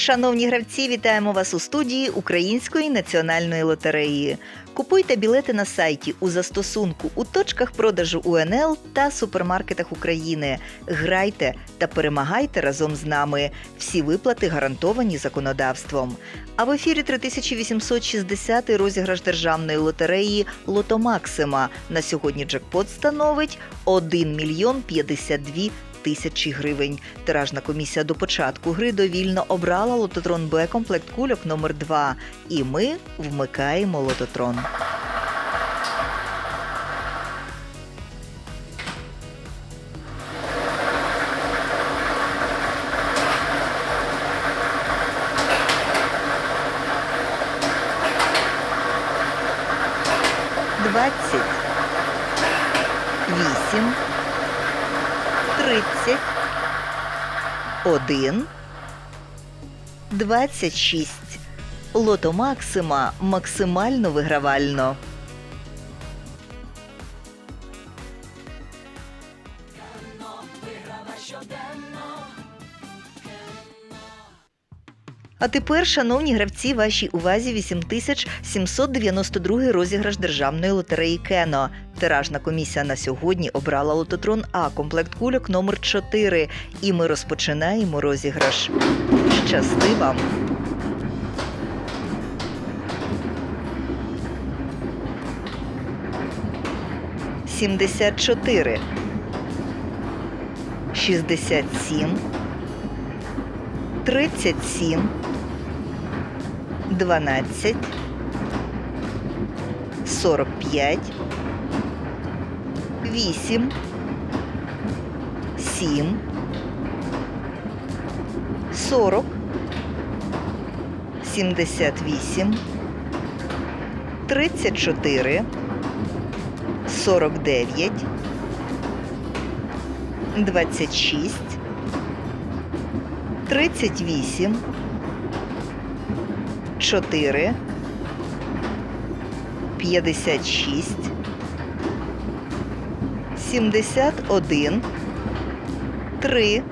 Шановні гравці, вітаємо вас у студії Української національної лотереї. Купуйте білети на сайті у застосунку у точках продажу УНЛ та супермаркетах України. Грайте та перемагайте разом з нами. Всі виплати гарантовані законодавством. А в ефірі 3860 розіграш державної лотереї Лото Максима. На сьогодні джекпот становить 1 мільйон 52 тисячі гривень. Тиражна комісія до початку гри довільно обрала лототрон Б комплект кульок номер 2 І ми вмикаємо лототрон. Двадцять вісім тридцять один двадцять шість. Лото Максима максимально вигравально. А тепер, шановні гравці, вашій увазі 8792 розіграш державної лотереї Кено. Тиражна комісія на сьогодні обрала лототрон А комплект кульок номер 4 І ми розпочинаємо розіграш. Щасти вам! Сімдесят чотири. Шістдесят сім. 37, 12, 45, 8, 7, 40, 78, 34, 49, 26, 38, 4, 56, 71, 3,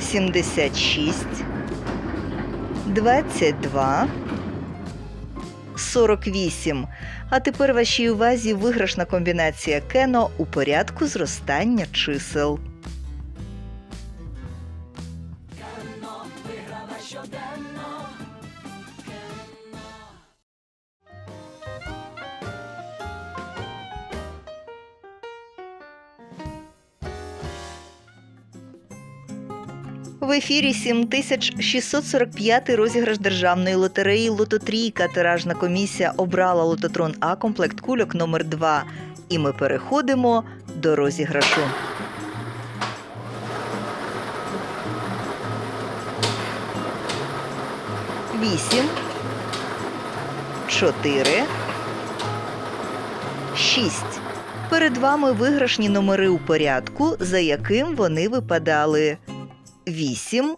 76, 22, 48. А тепер вашій увазі виграшна комбінація кено у порядку зростання чисел. В ефірі 7645 розіграш державної лотереї Лототрійка. Тиражна комісія обрала лототрон А комплект кульок номер 2 І ми переходимо до розіграшу. Вісім. Чотири. Шість. Перед вами виграшні номери у порядку, за яким вони випадали. 8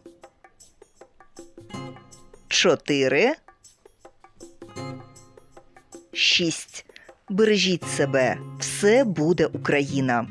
4 6 Бережіть себе. Все буде Україна.